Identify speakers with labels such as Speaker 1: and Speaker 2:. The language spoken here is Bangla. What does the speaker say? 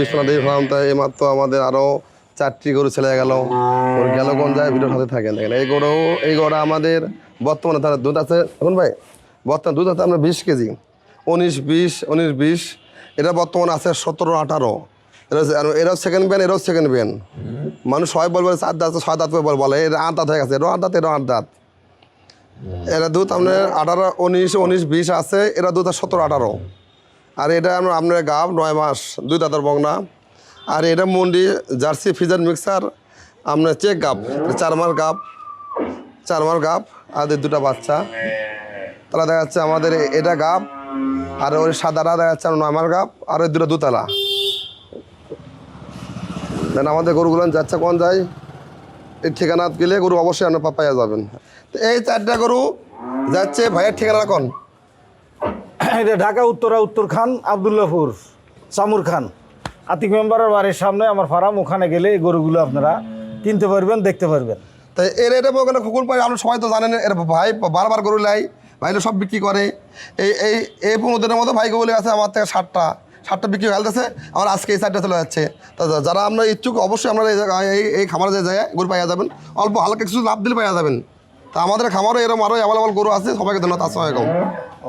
Speaker 1: বিশ্বনাথ ফার্ম তাই এইমাত্র আমাদের আরও চারটি গরু ছেলে গেল। ওর গেল কোন যায়? ভিডিওর সাথে থাকেন দেখেন। এই গরু এই গরু আমাদের বর্তমানে তার দুধ আছে। এখন ভাই, বর্তমানে দুধ আছে আমরা বিশ কেজি। উনিশ, বিশ উনিশ, বিশ। এটা বর্তমানে আছে সতেরো, আঠারো। এরাও সেকেন্ড ব্যান এরাও সেকেন্ড ব্যান মানুষ সবাই বলবে, চার দাঁত ছয় দাঁত বলে। বলে এটা আট দাঁত হয়ে গেছে। এটাও আট দাঁত এটাও আট দাঁত। এরা দুধ আপনার আঠারো, উনিশ উনিশ, বিশ আছে। এরা দুধ সতেরো, আঠারো। আর এটা আমরা আপনার গাব নয় মাস, দুই দাদার বংনা। আর এটা মন্ডি, জার্সি ফিজার মিক্সার, আপনার চেক গাপ চার মাস গাপ চার মাস গাপ আর দুটা বাচ্চা। তাহলে দেখা যাচ্ছে আমাদের এটা গাপ আর ওই সাদাটা দেখা যাচ্ছে নয় মাস গাপ আর ওই দুটো দুতলা। দেন আমাদের গরুগুলো যাচ্ছে কোন যায়? এই ঠিকানা গেলে গরু অবশ্যই আপনার পাপাইয়া যাবেন। তো এই চারটা গরু যাচ্ছে ভাইয়ের ঠিকানা কোন?
Speaker 2: এটা ঢাকা, উত্তরা উত্তর খান আবদুল্লাপুর সামুর খান। আতিক মেম্বারের বাড়ির সামনে আমার ফার্ম, ওখানে গেলে এই গরুগুলো আপনারা কিনতে পারবেন, দেখতে পারবেন।
Speaker 1: তাই এর এটা ওখানে কুকুর পাই আপনার সবাই তো জানেন এর ভাই, বারবার গরু লাই ভাইরা সব বিক্রি করে। এই এই এই পনেরো দিনের মতো ভাই বলে আছে আমার থেকে ষাটটা ষাটটা বিক্রি গেছে, আমার আজকে এই সাইডটা চলে যাচ্ছে। তা যারা আপনার ইচ্ছুক, অবশ্যই আপনারা এই এই খামারে যায় গরু পাইয়া যাবেন, অল্প হালকা কিছু লাভ দিলে পাইয়া যাবেন। তা আমাদের খামারও এরকম আরও অ্যাভেলেবল গরু আছে, সবাইকে ধন্যবাদ আসসালামাইকুম